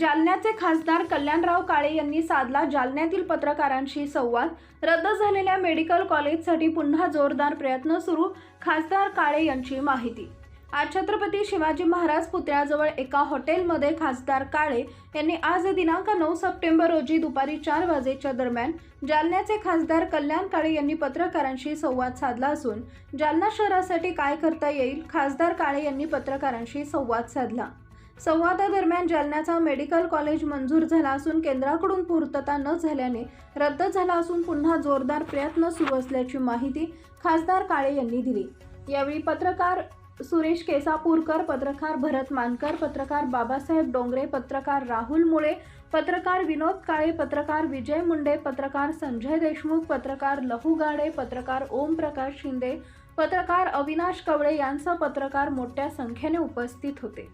जालन्याचे खासदार कल्याणराव काळे यांनी साधला जालन्यातील पत्रकारांशी संवाद. रद्द झालेल्या मेडिकल कॉलेजसाठी पुन्हा जोरदार प्रयत्न सुरू खासदार काळे यांची माहिती. आज छत्रपती शिवाजी महाराज पुतळ्याजवळ एका हॉटेलमध्ये खासदार काळे यांनी आज दिनांक नऊ सप्टेंबर रोजी दुपारी चार वाजेच्या दरम्यान जालन्याचे खासदार कल्याण काळे यांनी पत्रकारांशी संवाद साधला असून जालना शहरासाठी काय करता येईल? खासदार काळे यांनी पत्रकारांशी संवाद साधला. संवादादरम्यान जालन्याचा मेडिकल कॉलेज मंजूर झाला असून केंद्राकडून पूर्तता न झाल्याने रद्द झाला असून पुन्हा जोरदार प्रयत्न सुरू असल्याची माहिती खासदार काळे यांनी दिली. यावेळी पत्रकार सुरेश केसापूरकर पत्रकार भरत मानकर पत्रकार बाबासाहेब डोंगरे पत्रकार राहुल मुळे पत्रकार विनोद काळे पत्रकार विजय मुंडे पत्रकार संजय देशमुख पत्रकार लहू गाडे पत्रकार ओम प्रकाश शिंदे पत्रकार अविनाश कवळे यांसह पत्रकार मोठ्या संख्येने उपस्थित होते.